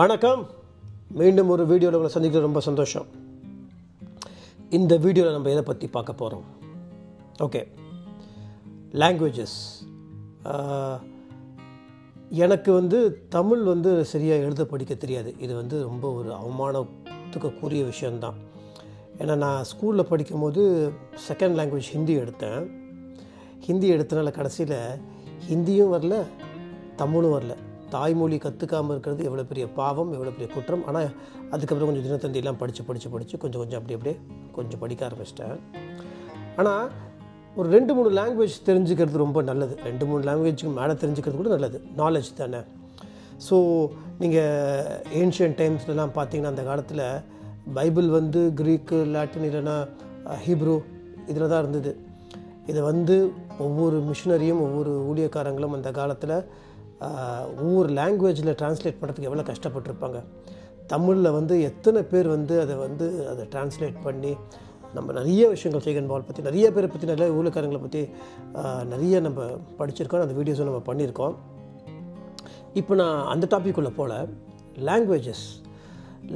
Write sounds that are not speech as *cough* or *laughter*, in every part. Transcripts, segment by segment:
வணக்கம். மீண்டும் ஒரு வீடியோவில் உங்களை சந்திக்கிறது ரொம்ப சந்தோஷம். இந்த வீடியோவில் நம்ம எதை பற்றி பார்க்க போகிறோம் ஓகே லாங்குவேஜஸ் எனக்கு வந்து தமிழ் வந்து சரியாக எழுத படிக்க தெரியாது. இது வந்து ரொம்ப ஒரு அவமானத்துக்குரிய விஷயந்தான் ஏன்னா நான் ஸ்கூலில் படிக்கும்போது செகண்ட் லாங்குவேஜ் ஹிந்தி எடுத்தேன். ஹிந்தி எடுத்தனால கடைசியில் ஹிந்தியும் வரல தமிழும் வரல. தாய்மொழி கற்றுக்காமல் இருக்கிறது எவ்வளோ பெரிய பாவம் எவ்வளோ பெரிய குற்றம். ஆனால் அதுக்கப்புறம் கொஞ்சம் தினத்தந்தியெல்லாம் படித்து படித்து படித்து கொஞ்சம் கொஞ்சம் அப்படி அப்படியே கொஞ்சம் படிக்க ஆரம்பிச்சிட்டேன். ஆனால் ஒரு ரெண்டு மூணு லாங்குவேஜ் தெரிஞ்சுக்கிறது ரொம்ப நல்லது. ரெண்டு மூணு லாங்குவேஜுக்கு மேலே தெரிஞ்சுக்கிறது கூட நல்லது. நாலேஜ் தானே. ஸோ நீங்கள் ஏன்ஷியன் டைம்ஸ்லலாம் பார்த்தீங்கன்னா அந்த காலத்தில் பைபிள் வந்து க்ரீக்கு லாட்டின் இல்லைன்னா ஹீப்ரூ இதில் தான் இருந்தது. இதை வந்து ஒவ்வொரு மிஷினரியும் ஒவ்வொரு ஊழியக்காரங்களும் அந்த காலத்தில் ஒவ்வொரு லாங்குவேஜில் ட்ரான்ஸ்லேட் பண்ணுறதுக்கு எவ்வளோ கஷ்டப்பட்டிருப்பாங்க. தமிழில் வந்து எத்தனை பேர் வந்து அதை வந்து அதை ட்ரான்ஸ்லேட் பண்ணி நம்ம நிறைய விஷயங்கள் சேகன் பால் பற்றி நிறைய பேரை பற்றி நிறைய ஊழக்காரங்களை பற்றி நிறைய நம்ம படிச்சிருக்கோம் அந்த வீடியோஸும் நம்ம பண்ணியிருக்கோம். இப்போ நான் அந்த டாபிக் உள்ள போல லாங்குவேஜஸ்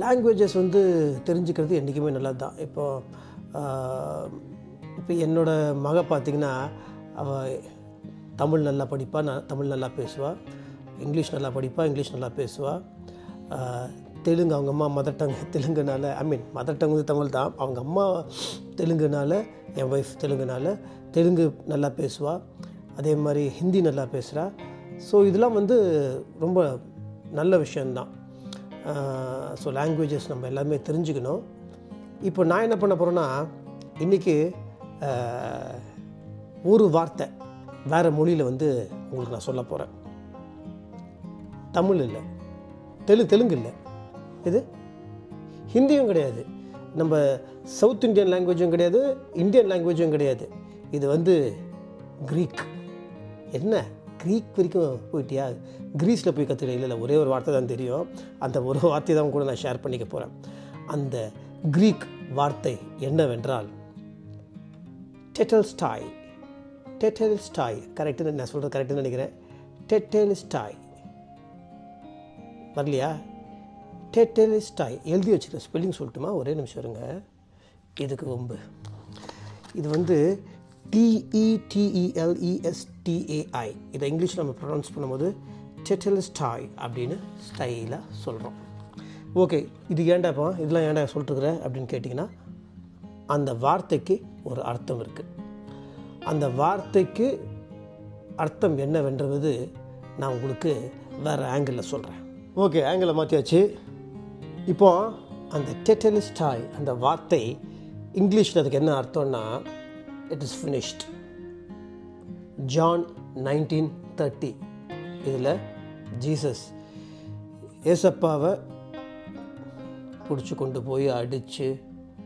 லாங்குவேஜஸ் வந்து தெரிஞ்சுக்கிறது என்றைக்குமே நல்லது தான் இப்போது இப்போ என்னோடய மக பார்த்திங்கன்னா அவள் தமிழ் நல்லா படிப்பா நான் தமிழ் நல்லா பேசுவாள் இங்கிலீஷ் நல்லா படிப்பாள் இங்கிலீஷ் நல்லா பேசுவாள் தெலுங்கு அவங்க அம்மா mother tongue *laughs* தெலுங்குனால I mean mother tongue வந்து தமிழ் தான். அவங்க அம்மா தெலுங்குனால என் ஒய்ஃப் தெலுங்குனால தெலுங்கு நல்லா பேசுவாள் அதே மாதிரி ஹிந்தி நல்லா பேசுகிறா ஸோ இதெல்லாம் வந்து ரொம்ப நல்ல விஷயந்தான் ஸோ லாங்குவேஜஸ் நம்ம எல்லாமே தெரிஞ்சுக்கணும். இப்போ நான் என்ன பண்ண போகிறேன்னா இன்றைக்கி ஒரு வார்த்தை வேறு மொழியில் வந்து உங்களுக்கு நான் சொல்ல போகிறேன் தமிழ் இல்லை. தெலு தெலுங்கு இல்லை. இது? ஹிந்தியும் கிடையாது. நம்ம சவுத் இந்தியன் லாங்குவேஜும் கிடையாது இந்தியன் லாங்குவேஜும் கிடையாது. இது வந்து க்ரீக் என்ன? க்ரீக் வரைக்கும் போயிட்டியா? க்ரீஸில் போய் கற்றுக்க இல்லை ஒரே ஒரு வார்த்தை தான் தெரியும். அந்த ஒரு வார்த்தை தான் கூட நான் ஷேர் பண்ணிக்க போகிறேன் அந்த க்ரீக் வார்த்தை என்னவென்றால் டெட்டல்ஸ்டாய் டெட்டல்ஸ்டாய் கரெக்டுன்னு நான் சொல்கிறது கரெக்டுன்னு நினைக்கிறேன். டெட்டல்ஸ்டாய் வரலையா? டெட்டலிஸ்டாய் எழுதி வச்சுருக்க ஸ்பெல்லிங் சொல்லட்டுமா? ஒரே நிமிஷம் இருங்க. இதுக்கு ஒம்பு இது வந்து டிஇடிஇஎல்இஎஸ்டிஏஐ இதை இங்கிலீஷில் நம்ம ப்ரொனவுன்ஸ் பண்ணும்போது டெட்டலிஸ்டாய் அப்படின்னு ஸ்டைலாக சொல்கிறோம் ஓகே இது ஏண்டாப்பா இதெல்லாம் ஏண்டா சொல்லிட்டுருக்குற அப்படின்னு கேட்டிங்கன்னா அந்த வார்த்தைக்கு ஒரு அர்த்தம் இருக்குது அந்த வார்த்தைக்கு அர்த்தம் என்னவென்றது நான் உங்களுக்கு வேறு ஆங்கிளில் சொல்கிறேன் ஓகே ஆங்கிளை மாற்றியாச்சு இப்போ அந்த டெட்டலிஸ்டாய் அந்த வார்த்தை இங்கிலீஷில் அதுக்கு என்ன அர்த்தம்னா it is finished John nineteen thirty இதில் ஜீசஸ் ஏசப்பாவை பிடிச்சி கொண்டு போய் அடித்து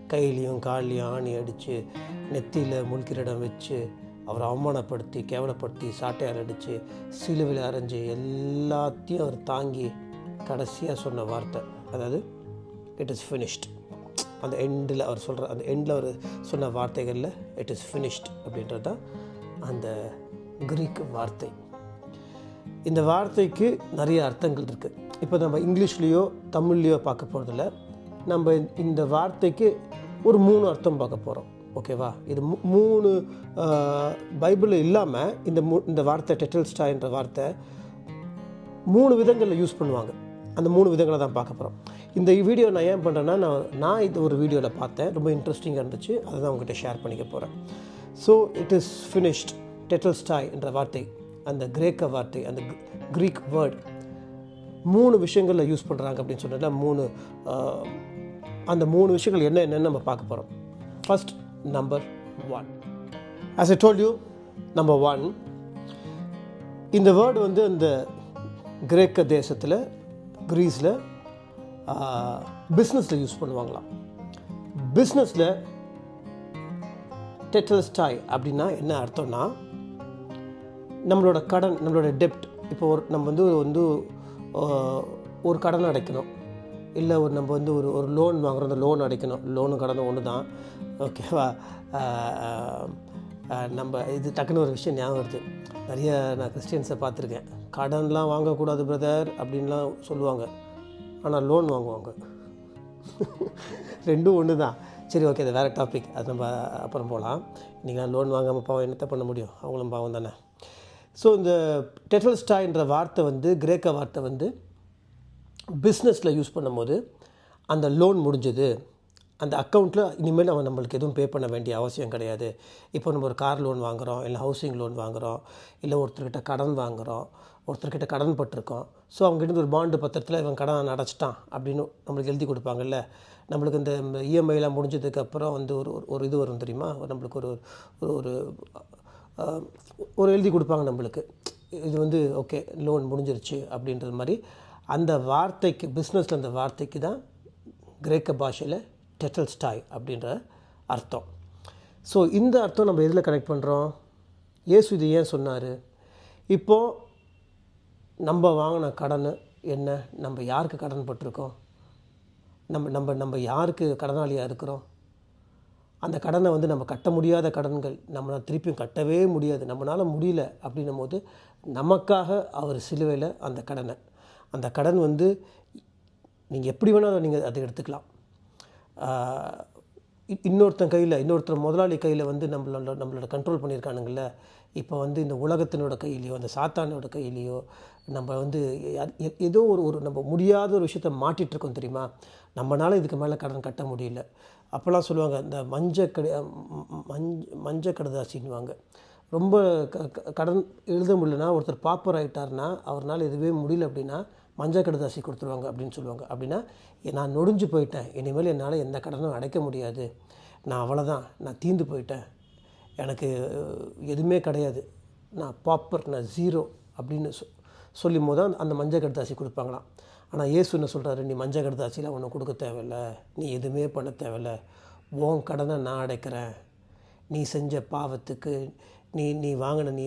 கையிலையும் கால்லையும் ஆணி அடித்து நெத்தியில் முள்கிரடம் வச்சு அவரை அவமானப்படுத்தி கேவலப்படுத்தி சாட்டையால் அடித்து சிலுவில் அரைஞ்சி எல்லாத்தையும் அவர் தாங்கி கடைசியாக சொன்ன வார்த்தை. அதாவது இட் இஸ் ஃபினிஷ்ட் அந்த எண்டில் அவர் சொல்கிற அந்த எண்டில் அவர் சொன்ன வார்த்தைகளில் இட் இஸ் ஃபினிஷ்ட் அப்படின்றது தான் அந்த கிரீக் வார்த்தை. இந்த வார்த்தைக்கு நிறைய அர்த்தங்கள் இருக்குது இப்போ நம்ம இங்கிலீஷ்லேயோ தமிழ்லேயோ பார்க்க போகிறதில்ல நம்ம இந்த வார்த்தைக்கு ஒரு மூணு அர்த்தம் பார்க்க போகிறோம் ஓகேவா? இது மூணு பைபிள் இல்லாமல் இந்த மூ இந்த வார்த்தை டெட்டல்ஸ்டாய்ன்ற வார்த்தை மூணு விதங்களில் யூஸ் பண்ணுவாங்க. அந்த மூணு விதங்களை தான் பார்க்க போகிறோம் இந்த வீடியோ நான் ஏன் பண்ணுறேன்னா நான் நான் இது ஒரு வீடியோவில் பார்த்தேன். ரொம்ப இன்ட்ரெஸ்டிங்காக இருந்துச்சு. அதை தான் உங்கள்கிட்ட ஷேர் பண்ணிக்க போகிறேன் ஸோ இட் இஸ் ஃபினிஷ்ட் டெட்டல்ஸ்டாய் என்ற வார்த்தை அந்த கிரேக்க வார்த்தை அந்த க்ரீக் வேர்ட் மூணு விஷயங்களில் யூஸ் பண்ணுறாங்க அப்படின்னு சொன்னதில் மூணு அந்த மூணு விஷயங்கள் என்ன என்னென்னு நம்ம பார்க்க போகிறோம் first number one as I told you number one இந்த வேர்டு வந்து இந்த கிரேக்க தேசத்தில் க்ரீஸில் பிஸ்னஸில் யூஸ் பண்ணுவாங்களாம். பிஸ்னஸில் டெட்டலஸ்டாய் அப்படின்னா என்ன அர்த்தம்னா நம்மளோட கடன் நம்மளோட டெப்ட் இப்போ ஒரு நம்ம வந்து வந்து ஒரு கடன் அடைக்கணும். இல்லை ஒரு நம்ம வந்து ஒரு ஒரு லோன் வாங்குறோம் அந்த லோன் அடைக்கணும். லோனு கடனும் ஒன்று தான் ஓகேவா நம்ம இது டக்குன்னு ஒரு விஷயம் ஞாபகம் வருது. நிறைய நான் கிறிஸ்டியன்ஸை பார்த்துருக்கேன். கடன்லாம் வாங்கக்கூடாது பிரதர் அப்படின்லாம் சொல்லுவாங்க. ஆனால் லோன் வாங்குவாங்க. *laughs* ரெண்டும் ஒன்று தான் சரி ஓகே அது வேறு டாபிக் அது நம்ம அப்புறம் போகலாம் இன்றைக்கி நான் லோன் வாங்காமல் பாவம் என்னத்தை பண்ண முடியும்? அவங்களும் பாவம் தானே? ஸோ இந்த டெட்டல்ஸ்டாய்ன்ற வார்த்தை வந்து கிரேக்க வார்த்தை வந்து பிஸ்னஸில் யூஸ் பண்ணும்போது அந்த லோன் முடிஞ்சது. அந்த அக்கௌண்ட்டில் இனிமேல் அவன் நம்மளுக்கு எதுவும் பே பண்ண வேண்டிய அவசியம் கிடையாது. இப்போ நம்ம ஒரு கார் லோன் வாங்குகிறோம் இல்லை ஹவுசிங் லோன் வாங்குகிறோம் இல்லை ஒருத்தர்கிட்ட கடன் வாங்குகிறோம் ஒருத்தர்கிட்ட கடன் பட்டிருக்கோம். ஸோ அவங்ககிட்ட ஒரு பாண்டு பத்திரத்தில் இவன் கடன் அடைச்சிட்டான் அப்படின்னு நம்மளுக்கு எழுதி கொடுப்பாங்கல்ல. நம்மளுக்கு இந்த இஎம்ஐலாம் முடிஞ்சதுக்கப்புறம் வந்து ஒரு ஒரு- ஒரு இது வரும் தெரியுமா? நம்மளுக்கு ஒரு ஒரு ஒரு ஒரு எழுதி கொடுப்பாங்க நம்மளுக்கு. இது வந்து ஓகே லோன் முடிஞ்சிருச்சு அப்படின்றது மாதிரி அந்த வார்த்தைக்கு பிஸ்னஸில் அந்த வார்த்தைக்கு தான் கிரேக்க பாஷையில் டெட்டல் ஸ்டாய் அப்படின்ற அர்த்தம். ஸோ இந்த அர்த்தம் நம்ம எதில் கனெக்ட் பண்ணுறோம் ஏசு இது ஏன் சொன்னார்? இப்போது நம்ம வாங்கின கடன் என்ன? நம்ம யாருக்கு கடன் பட்டிருக்கோம்? நம்ம நம்ம நம்ம யாருக்கு கடனாளியாக இருக்கிறோம்? அந்த கடனை வந்து நம்ம கட்ட முடியாத கடன்கள் நம்மளால் திருப்பியும் கட்டவே முடியாது. நம்மளால் முடியல அப்படின்னும் போது நமக்காக அவர் சிலுவையில் அந்த கடனை அந்த கடன் வந்து நீங்கள் எப்படி வேணாலும் நீங்கள் அதை எடுத்துக்கலாம். இன்னொருத்தன் கையில் இன்னொருத்தர் முதலாளி கையில் வந்து நம்மளோட நம்மளோட கண்ட்ரோல் பண்ணியிருக்கானுங்கள இப்போ வந்து இந்த உலகத்தினோட கையிலையோ அந்த சாத்தானோட கையிலையோ நம்ம வந்து எ- ஏதோ ஒரு ஒரு நம்ம முடியாத ஒரு விஷயத்த மாட்டிகிட்ருக்கோம் இருக்கோம் தெரியுமா? நம்மளால் இதுக்கு மேலே கடன் கட்ட முடியல. அப்போல்லாம் சொல்லுவாங்க இந்த மஞ்ச கடி மஞ்ச மஞ்ச கடுதாசின்னுவாங்க. ரொம்ப க க- கடன் எழுத முடியலனா ஒருத்தர் பாப்பர் ஆகிட்டார்னா அவர்னால் எதுவே முடியல அப்படின்னா மஞ்சள் கடுதாசி கொடுத்துருவாங்க அப்படின்னு சொல்லுவாங்க. அப்படின்னா நான் நொடிஞ்சு போயிட்டேன். இனிமேல் என்னால் எந்த கடனும் அடைக்க முடியாது. நான் அவ்வளோதான் நான் தீந்து போயிட்டேன். எனக்கு எதுவுமே கிடையாது. நான் பாப்பர் நான் ஜீரோ அப்படின்னு சொ சொல்லும் போது தான் அந்த மஞ்சள் கடுதாசி கொடுப்பாங்களாம். ஆனால் இயேசு என்ன சொல்கிறாரு நீ மஞ்சள் கடுதாசியெலாம் ஒன்று கொடுக்க தேவையில்ல. நீ எதுவுமே பண்ண தேவையில்ல. உன் கடனை நான் அடைக்கிறேன். நீ செஞ்ச பாவத்துக்கு நீ நீ வாங்கின நீ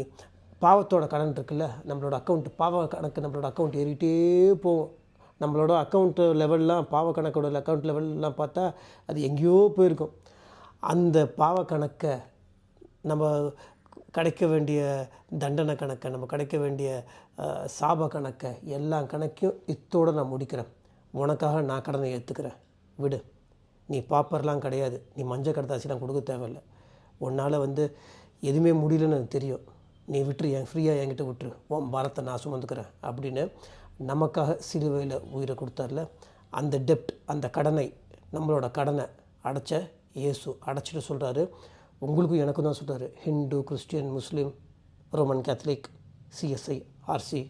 பாவத்தோட கடன் இருக்குல்ல நம்மளோட அக்கௌண்ட் பாவ கணக்கு நம்மளோட அக்கௌண்ட் ஏறிக்கிட்டே போகும். நம்மளோட அக்கௌண்ட் லெவல்லாம் பாவ கணக்கோட அக்கௌண்ட் லெவல்லாம் பார்த்தா அது எங்கேயோ போயிருக்கும். அந்த பாவ கணக்கை நம்ம கிடைக்க வேண்டிய தண்டனை கணக்கை நம்ம கிடைக்க வேண்டிய சாப கணக்கை எல்லா கணக்கையும் இத்தோடு நான் முடிக்கிறேன். உனக்காக நான் கடனை ஏற்றுக்கிறேன் விடு. நீ பாப்பர்லாம் கிடையாது. நீ மஞ்சள் கடத்தாசிலாம் கொடுக்க தேவையில்ல. உன்னால் வந்து எதுவுமே முடியலன்னு எனக்கு தெரியும். நீ விட்டுரு என் ஃப்ரீயாக என்கிட்ட விட்டுரு. உன் பாரத்தை நான் சுமந்துக்கிறேன் அப்படின்னு நமக்காக சிலுவையில் உயிரை கொடுத்தார்ல அந்த டெப்ட் அந்த கடனை நம்மளோட கடனை அடைச்ச இயேசு அடைச்சிட்டு சொல்கிறாரு உங்களுக்கும் எனக்கும் தான் சொல்கிறாரு Hindu Christian Muslim Roman Catholic CSI RC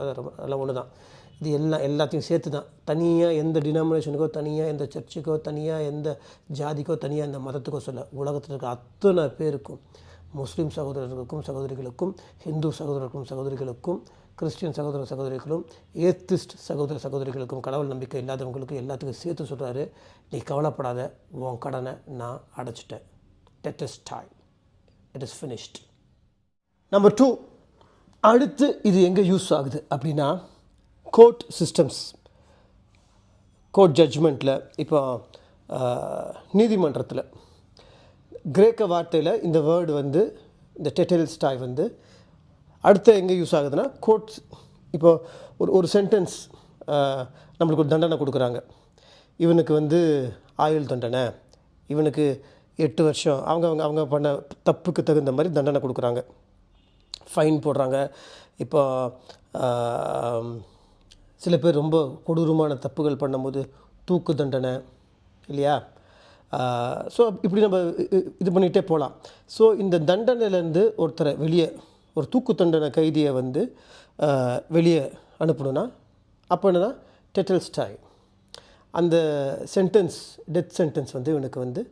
அதெல்லாம் ஒன்று தான் இது எல்லாம் எல்லாத்தையும் சேர்த்து தான் தனியாக எந்த டினாமினேஷனுக்கோ தனியாக எந்த சர்ச்சுக்கோ தனியாக எந்த ஜாதிக்கோ தனியாக எந்த மதத்துக்கோ சொல்ல உலகத்தில் இருக்க அத்தனை பேருக்கும் முஸ்லீம் சகோதரர்களுக்கும் சகோதரிகளுக்கும் ஹிந்து சகோதரர்களுக்கும் சகோதரிகளுக்கும் கிறிஸ்டியன் சகோதர சகோதரிகளும் ஏத்திஸ்ட் சகோதர சகோதரிகளுக்கும் கடவுள் நம்பிக்கை இல்லாதவங்களுக்கும் எல்லாத்துக்கும் சேர்த்து சொல்கிறாரு நீ கவலைப்படாத உன் கடனை நான் அடைச்சிட்டேன். டெட்டஸ்டாய் it is finished number two அடுத்து இது எங்கே யூஸ் ஆகுது அப்படின்னா கோர்ட் சிஸ்டம்ஸ் கோர்ட் ஜட்ஜ்மெண்ட்டில் இப்போ நீதிமன்றத்தில் கிரேக்க வார்த்தையில் இந்த வேர்டு வந்து இந்த டெட்டரியல் ஸ்டாய் வந்து அடுத்து எங்கே யூஸ் ஆகுதுன்னா கோர்ட்ஸ் இப்போ ஒரு ஒரு சென்டென்ஸ் நம்மளுக்கு ஒரு தண்டனை கொடுக்குறாங்க. இவனுக்கு வந்து ஆயுள் தண்டனை இவனுக்கு எட்டு வருஷம் அவங்க அவங்க அவங்க பண்ண தப்புக்கு தகுந்த மாதிரி தண்டனை கொடுக்குறாங்க. ஃபைன் போடுறாங்க. இப்போ சில பேர் ரொம்ப கொடூரமான தப்புகள் பண்ணும்போது தூக்கு தண்டனை இல்லையா? ஸோ இப்படி நம்ம இது பண்ணிகிட்டே போகலாம். ஸோ இந்த தண்டனையிலேருந்து ஒருத்தரை வெளியே ஒரு தூக்கு தண்டனை கைதியை வந்து வெளியே அனுப்பணும்னா அப்போ என்னன்னா டெட்டல் ஸ்டாய் அந்த சென்டென்ஸ் டெத் சென்டென்ஸ் வந்து இவனுக்கு வந்து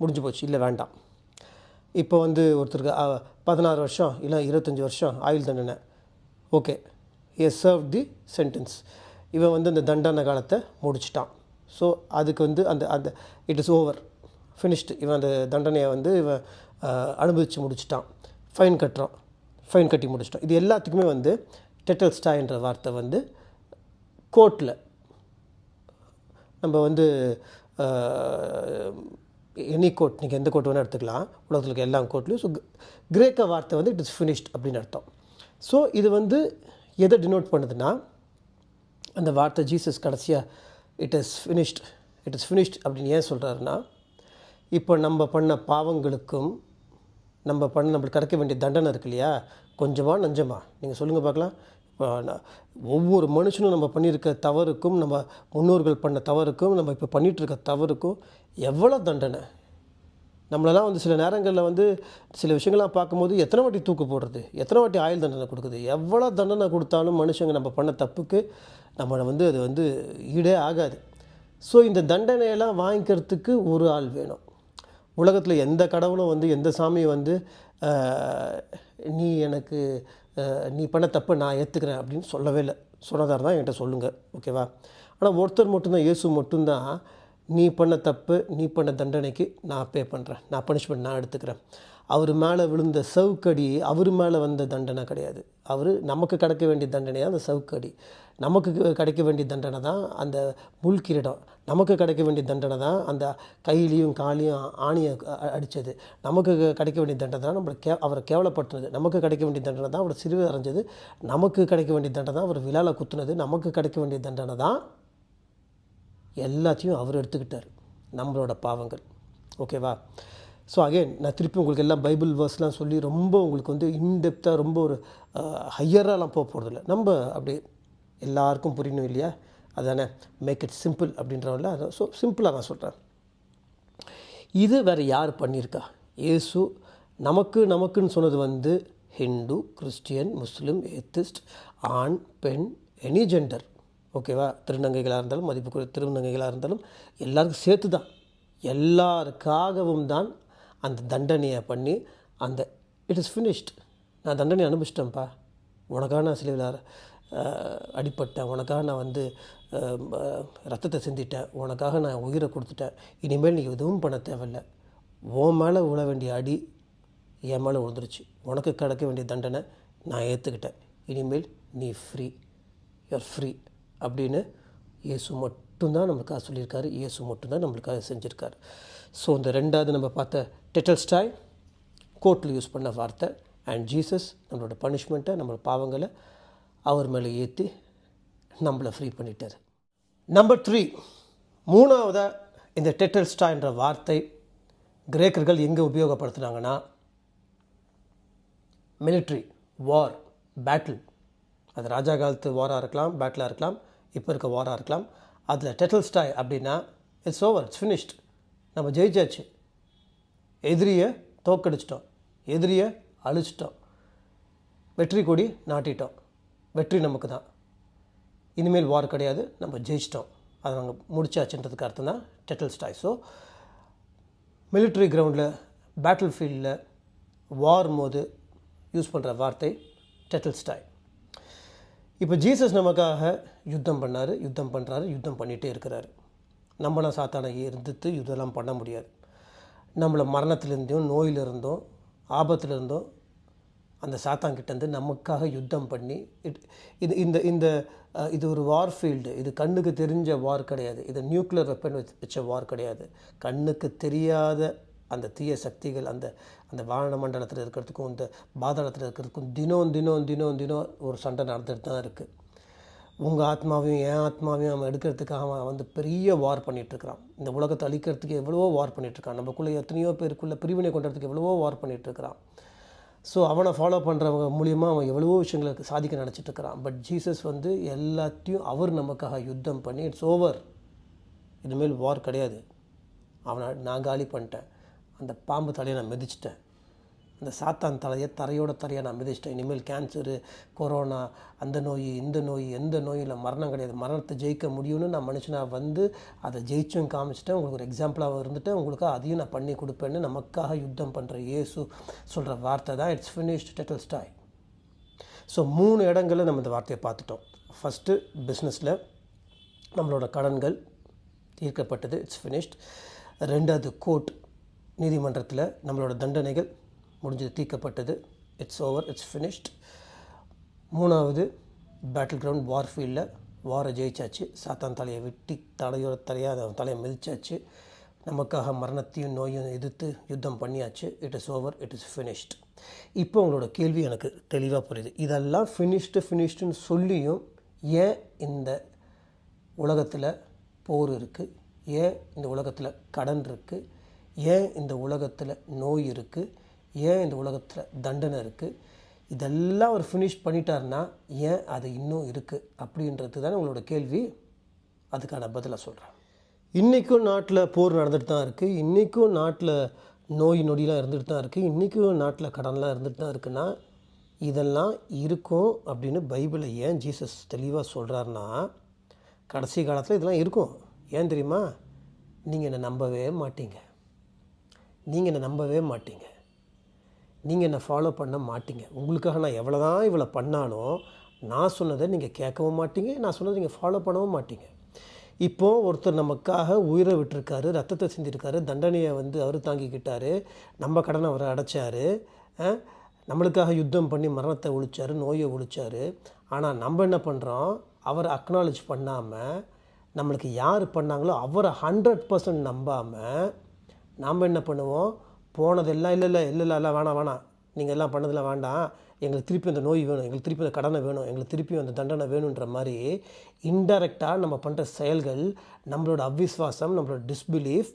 முடிஞ்சு போச்சு. இல்லை வேண்டாம். இப்போ வந்து ஒருத்தருக்கு பதினாறு வருஷம் இல்லை இருபத்தஞ்சி வருஷம் ஆயுள் தண்டனை. Okay. A serve the sentence இவன் வந்து அந்த தண்டன காலத்தை முடிச்சிட்டான். ஸோ அதுக்கு வந்து அந்த அந்த இட் இஸ் ஓவர் ஃபினிஷ்டு இவன் அந்த தண்டனையை வந்து இவன் அனுபவித்து முடிச்சிட்டான். ஃபைன் கட்டுறான். ஃபைன் கட்டி முடிச்சிட்டான். இது எல்லாத்துக்குமே வந்து டெட்டல் ஸ்டாய்ன்ற வார்த்தை வந்து கோர்ட்டில் நம்ம வந்து எனி கோர்ட் நீங்கள் எந்த கோர்ட் வேணால் எடுத்துக்கலாம். உலகத்தில் இருக்க எல்லா கோர்ட்லேயும் ஸோ கிரேக்க வார்த்தை வந்து இட் இஸ் ஃபினிஷ்ட் அப்படின்னு அர்த்தம். ஸோ இது வந்து எதை டினோட் பண்ணுதுன்னா அந்த வார்த்தை ஜீசஸ் கடைசியாக it is finished it is finished அப்படின்னு ஏன் சொல்கிறாருன்னா இப்போ நம்ம பண்ண பாவங்களுக்கும் நம்ம பண்ண நம்மளுக்கு கிடைக்க வேண்டிய தண்டனை இருக்கு இல்லையா? கொஞ்சமாக நஞ்சமாக நீங்கள் சொல்லுங்கள் பார்க்கலாம். இப்போ ஒவ்வொரு மனுஷனும் நம்ம பண்ணியிருக்க தவறுக்கும் நம்ம முன்னோர்கள் பண்ண தவறுக்கும் நம்ம இப்போ பண்ணிகிட்ருக்க தவறுக்கும் எவ்வளோ தண்டனை? நம்மளெல்லாம் வந்து சில நேரங்களில் வந்து சில விஷயங்கள்லாம் பார்க்கும்போது எத்தனை வாட்டி தூக்கு போடுறது? எத்தனை வாட்டி ஆயுள் தண்டனை கொடுக்குது? எவ்வளோ தண்டனை கொடுத்தாலும் மனுஷங்க நம்ம பண்ண தப்புக்கு நம்மளை வந்து அது வந்து ஈடே ஆகாது. ஸோ இந்த தண்டனையெல்லாம் வாங்கிக்கிறதுக்கு ஒரு ஆள் வேணும். உலகத்தில் எந்த கடவுளும் வந்து எந்த சாமியும் வந்து நீ எனக்கு நீ பண்ண தப்பை நான் ஏற்றுக்கிறேன் அப்படின்னு சொல்லவே இல்லை. சொன்னதாக தான் என்கிட்ட சொல்லுங்கள் ஓகேவா? ஆனால் ஒருத்தர் மட்டும்தான் இயேசு மட்டும்தான் நீ பண்ண தப்பு நீ பண்ண தண்டனைக்கு நான் பே பண்ணுறேன் நான் பனிஷ்மெண்ட் நான் எடுத்துக்கிறேன். அவர் மேலே விழுந்த சவுக்கடி அவர் மேலே வந்த தண்டனை கிடையாது. அவர் நமக்கு கிடைக்க வேண்டிய தண்டனை அந்த சவுக்கடி. நமக்கு கிடைக்க வேண்டிய தண்டனை தான் அந்த முள்கிரீடம் நமக்கு கிடைக்க வேண்டிய தண்டனை தான் அந்த கையிலையும் காலையும் ஆணியை அடித்தது நமக்கு கிடைக்க வேண்டிய தண்டனை தான் நம்மளை கே அவரை கேவலப்படுத்துனது. நமக்கு கிடைக்க வேண்டிய தண்டனை தான் அவரை சிறுவை அரைஞ்சது. நமக்கு கிடைக்க வேண்டிய தண்டனை தான் அவர் விழாவில் குத்துனது. நமக்கு கிடைக்க வேண்டிய தண்டனை தான் எல்லாத்தையும் அவர் எடுத்துக்கிட்டார். நம்மளோட பாவங்கள். ஓகேவா ஸோ அகைன் நான் திருப்பி உங்களுக்கு எல்லாம் பைபிள் வேர்ஸ்லாம் சொல்லி ரொம்ப உங்களுக்கு வந்து இன்டெப்த்தாக ரொம்ப ஒரு ஹையராலாம் போக போகிறதில்ல நம்ம அப்படியே எல்லாருக்கும் புரியணும் இல்லையா? அதானே? மேக் இட் சிம்பிள் அப்படின்றவங்கள ஸோ சிம்பிளாக நான் சொல்கிறேன் இது வேறு யார் பண்ணியிருக்கா? ஏசு நமக்கு நமக்குன்னு சொன்னது வந்து ஹிந்து கிறிஸ்டியன் முஸ்லீம் ஏத்திஸ்ட் ஆண் பெண் எனி ஜெண்டர் ஓகேவா? திருநங்கைகளாக இருந்தாலும் மதிப்புக்குரிய திருநங்கைகளாக இருந்தாலும் எல்லாருக்கும் சேர்த்து தான் எல்லாருக்காகவும் தான் அந்த தண்டனையை பண்ணி அந்த இட் இஸ் ஃபினிஷ்ட் நான் தண்டனை அனுபவிச்சிட்டேன்ப்பா. உனக்காக நான் சிலுவையில் அடிப்பட்டேன். உனக்காக நான் வந்து ரத்தத்தை சிந்திட்டேன். உனக்காக நான் உயிரை கொடுத்துட்டேன். இனிமேல் நீ எதுவும் பண்ண தேவையில்லை. உன் மேலே விழ வேண்டிய அடி என் மேலே விழுந்துருச்சு உனக்கு கிடைக்க வேண்டிய தண்டனை நான் ஏற்றுக்கிட்டேன் இனிமேல் நீ ஃப்ரீ யூஆர் ஃப்ரீ அப்படின்னு இயேசு மட்டும்தான் நம்மளுக்காக சொல்லியிருக்காரு. இயேசு மட்டும்தான் நம்மளுக்காக செஞ்சுருக்காரு. ஸோ இந்த ரெண்டாவது நம்ம பார்த்த டெட்டல்ஸ்டாய் கோர்ட்டில் யூஸ் பண்ண வார்த்தை அண்ட் ஜீசஸ் நம்மளோட பனிஷ்மெண்ட்டை நம்மளோட பாவங்களை அவர் மேலே ஏற்றி நம்மளை ஃப்ரீ பண்ணிட்டார். நம்பர் த்ரீ மூணாவதாக இந்த டெட்டல்ஸ்டா என்ற வார்த்தை கிரேக்கர்கள் எங்கே உபயோகப்படுத்துனாங்கன்னா மிலிட்ரி வார் பேட்டில் அது ராஜா காலத்து வாராக இருக்கலாம் பேட்டிலாக இருக்கலாம் இப்போ இருக்க வாராக இருக்கலாம். அதில் டெட்டல்ஸ்டாய் அப்படின்னா இட்ஸ் ஓவர் இட்ஸ் ஃபினிஷ்ட் நம்ம ஜெயிச்சாச்சு. எதிரியை தோக்கடிச்சிட்டோம் எதிரியை அழிச்சிட்டோம். வெற்றி கொடி நாட்டிட்டோம். வெற்றி நமக்கு தான் இனிமேல் வார் கிடையாது நம்ம ஜெயிச்சிட்டோம். அதை நாங்கள் முடிச்சாச்சுன்றதுக்கு அர்த்தம் தான் டெட்டல் ஸ்டாய் ஸோ மிலிட்ரி கிரவுண்டில் பேட்டில் ஃபீல்டில் வார் போது யூஸ் பண்ணுற வார்த்தை டெட்டல் ஸ்டாய் இப்போ ஜீசஸ் நமக்காக யுத்தம் பண்ணார் யுத்தம் பண்ணுறாரு யுத்தம் பண்ணிகிட்டே இருக்கிறாரு. நம்மளாம் சாத்தானை இருந்துட்டு யுத்தம்லாம் பண்ண முடியாது. நம்மளை மரணத்திலிருந்தும் நோயிலிருந்தும் ஆபத்துலேருந்தும் அந்த சாத்தான்கிட்டேருந்து நமக்காக யுத்தம் பண்ணி இட் இது இந்த இந்த இது ஒரு வார் ஃபீல்டு இது கண்ணுக்கு தெரிஞ்ச வார் கிடையாது. இது நியூக்ளியர் வெப்பன் வச்ச வார் கிடையாது. கண்ணுக்கு தெரியாத அந்த தீய சக்திகள் அந்த அந்த வான மண்டலத்தில் இருக்கிறதுக்கும் இந்த பாதாளத்தில் இருக்கிறதுக்கும் தினம் தினம் தினம் தினம் ஒரு சண்டை நடந்துட்டு தான் இருக்குது உங்கள் ஆத்மாவையும் என் ஆத்மாவையும் அவன் எடுக்கிறதுக்காக அவன் வந்து பெரிய வார் பண்ணிகிட்ருக்கிறான் இந்த உலகத்தை அழிக்கிறதுக்கு எவ்வளவோ வார் பண்ணிகிட்ருக்கான் நமக்குள்ளே எத்தனையோ பேருக்குள்ளே பிரிவினை கொண்டதுக்கு எவ்வளவோ வார் பண்ணிகிட்ருக்கிறான் ஸோ அவனை ஃபாலோ பண்ணுறவங்க மூலியமாக அவன் எவ்வளவோ விஷயங்களுக்கு சாதிக்க நினச்சிட்ருக்கிறான் பட் ஜீசஸ் வந்து எல்லாத்தையும் அவர் நமக்காக யுத்தம் பண்ணி இட்ஸ் ஓவர் இனிமேல் வார் கிடையாது. அவனை நான் காலி பண்ணிட்டேன். அந்த பாம்பு தலையை நான் மிதிச்சிட்டேன். அந்த சாத்தான் தலையை தரையோட தரையாக நான் மிதிச்சிட்டேன். இனிமேல் கேன்சரு கொரோனா அந்த நோய் இந்த நோய் எந்த நோயில் மரணம் கிடையாது. மரணத்தை ஜெயிக்க முடியும்னு நான் மனுஷனாக வந்து அதை ஜெயிச்சும் காமிச்சிட்டேன். உங்களுக்கு ஒரு எக்ஸாம்பிளாக இருந்துட்டேன் உங்களுக்கு அதையும் நான் பண்ணி கொடுப்பேன்னு நமக்காக யுத்தம் பண்ணுற இயேசு சொல்கிற வார்த்தை தான். இட்ஸ் ஃபினிஷ்ட் டெட்டல் ஸ்டாய் ஸோ மூணு இடங்களில் நம்ம இந்த வார்த்தையை பார்த்துட்டோம். ஃபஸ்ட்டு பிஸ்னஸில் நம்மளோட கடன்கள் தீர்க்கப்பட்டது. இட்ஸ் ஃபினிஷ்ட் ரெண்டாவது கோர்ட் நீதிமன்றத்தில் நம்மளோட தண்டனைகள் முடிஞ்சது தீர்க்கப்பட்டது. இட்ஸ் ஓவர் இட்ஸ் ஃபினிஷ்ட் மூணாவது பேட்டில் கிரவுண்ட் வார் ஃபீல்டில் வாரை ஜெயிச்சாச்சு. சாத்தான் தலையை வெட்டி தலையோட தலையாக அதை தலையை மிதிச்சாச்சு. நமக்காக மரணத்தையும் நோயும் எதிர்த்து யுத்தம் பண்ணியாச்சு. It is over it is finished இப்போ உங்களோட கேள்வி எனக்கு தெளிவாக புரியுது. இதெல்லாம் ஃபினிஷ்டு ஃபினிஷ்டுன்னு சொல்லியும் ஏன் இந்த உலகத்தில் போர் இருக்குது ஏன் இந்த உலகத்தில் கடன் இருக்குது ஏன் இந்த உலகத்தில் நோய் இருக்குது ஏன் இந்த உலகத்தில் தண்டனை இருக்குது இதெல்லாம் அவர் ஃபினிஷ் பண்ணிட்டார்னா ஏன் அது இன்னும் இருக்குது அப்படின்றது தானே உங்களோட கேள்வி. அதுக்கான பதிலாக சொல்கிறேன் இன்றைக்கும் நாட்டில் போர் நடந்துட்டு தான் இருக்குது இன்றைக்கும் நாட்டில் நோய் நொடிலாம் இருந்துட்டு தான் இருக்குது இன்றைக்கும் நாட்டில் கடன்லாம் இருந்துட்டு தான் இருக்குன்னா இதெல்லாம் இருக்கும் அப்படின்னு பைபிளை ஏன் ஜீசஸ் தெளிவாக சொல்கிறாருன்னா கடைசி காலத்தில் இதெல்லாம் இருக்கும். ஏன் தெரியுமா? நீங்கள் என்னை நம்பவே மாட்டீங்க. நீங்கள் என்னை நம்பவே மாட்டீங்க. நீங்கள் என்னை ஃபாலோ பண்ண மாட்டீங்க. உங்களுக்காக நான் எவ்வளோ தான் இவ்வளோ பண்ணாலும் நான் சொன்னதை நீங்கள் கேட்கவும் மாட்டீங்க நான் சொன்னதை நீங்கள் ஃபாலோ பண்ணவும் மாட்டீங்க. இப்போது ஒருத்தர் நமக்காக உயிரை விட்டுருக்காரு ரத்தத்தை சிந்திருக்காரு தண்டனையை வந்து அவர் தாங்கிக்கிட்டார் நம்ம கடனை அவரை அடைச்சார் நம்மளுக்காக யுத்தம் பண்ணி மரணத்தை ஒழிச்சார் நோயை ஒழிச்சார். ஆனால் நம்ம என்ன பண்ணுறோம் அவரை அக்னாலேஜ் பண்ணாமல் நம்மளுக்கு யார் பண்ணாங்களோ அவரை ஹண்ட்ரட் பர்சன்ட் நம்பாமல் நாம் என்ன பண்ணுவோம்? போனதெல்லாம் இல்லை இல்லை இல்லை இல்லை எல்லாம் வேணாம் வேணாம். நீங்கள் எல்லாம் பண்ணதெல்லாம் வேண்டாம். எங்களுக்கு திருப்பி அந்த நோய் வேணும். எங்களுக்கு திருப்பி அந்த கடனை வேணும். எங்களுக்கு திருப்பி அந்த தண்டனை வேணுன்ற மாதிரி இன்டெரக்டாக நம்ம பண்ணுற செயல்கள் நம்மளோட அவ்விஸ்வாசம் நம்மளோட டிஸ்பிலீஃப்